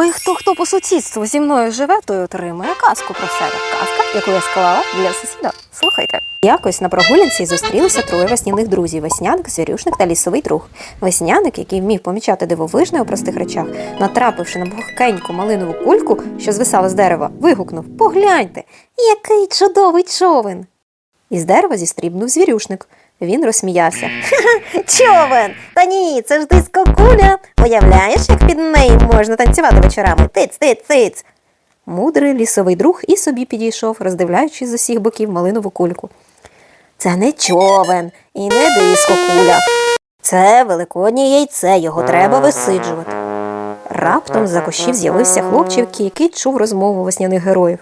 Ой, хто хто по сусідству зі мною живе, той отримує казку про себе. Казка, яку я склала для сусіда. Слухайте. Якось на прогулянці зустрілися троє весняних друзів: весняник, звірюшник та лісовий друг. Весняник, який вмів помічати дивовижне у простих речах, натрапивши на вогкеньку малинову кульку, що звисала з дерева, вигукнув: Погляньте, який чудовий човен! Із дерева зістрібнув звірюшник. Він розсміявся. Човен! Ні, це ж дискокуля. Уявляєш, як під нею можна танцювати вечорами? Тиць, тиць, тиць. Мудрий лісовий друг і собі підійшов, роздивляючись з усіх боків малинову кульку. Це не човен і не дискокуля. Це великоднє яйце, його треба висиджувати. Раптом з-за кущів з'явився хлопчик, який чув розмову весняних героїв.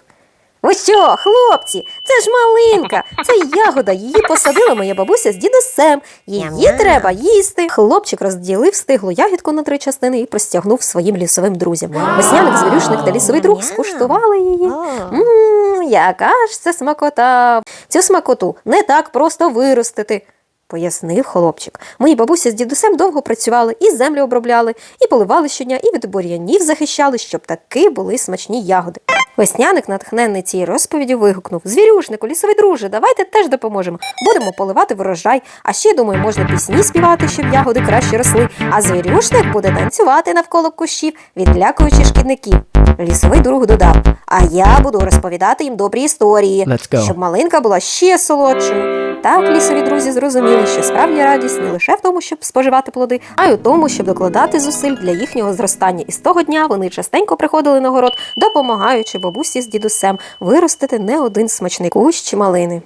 Ви що, хлопці, це ж малинка, це ягода, її посадила моя бабуся з дідусем. Її треба їсти. Хлопчик розділив стиглу ягідку на три частини і простягнув своїм лісовим друзям. Весняник, звірюшник та лісовий друг скуштували її. Ммм, Мм, яка ж це смакота. Цю смакоту не так просто виростити. Пояснив хлопчик. Мої бабуся з дідусем довго працювали, і землю обробляли, і поливали щодня, і від бур'янів захищали, щоб таки були смачні ягоди. Весняник, натхненний цією розповіддю, вигукнув: Звірюшнику, лісовий друже, давайте теж допоможемо. Будемо поливати врожай. А ще, думаю, можна пісні співати, щоб ягоди краще росли. А звірюшник буде танцювати навколо кущів, відлякуючи шкідників. Лісовий друг додав: А я буду розповідати їм добрі історії, щоб малинка була ще солодшою. Так лісові друзі зрозуміли, що справжня радість не лише в тому, щоб споживати плоди, а й у тому, щоб докладати зусиль для їхнього зростання. І з того дня вони частенько приходили на город, допомагаючи бабусі з дідусем виростити не один смачний кущ малини.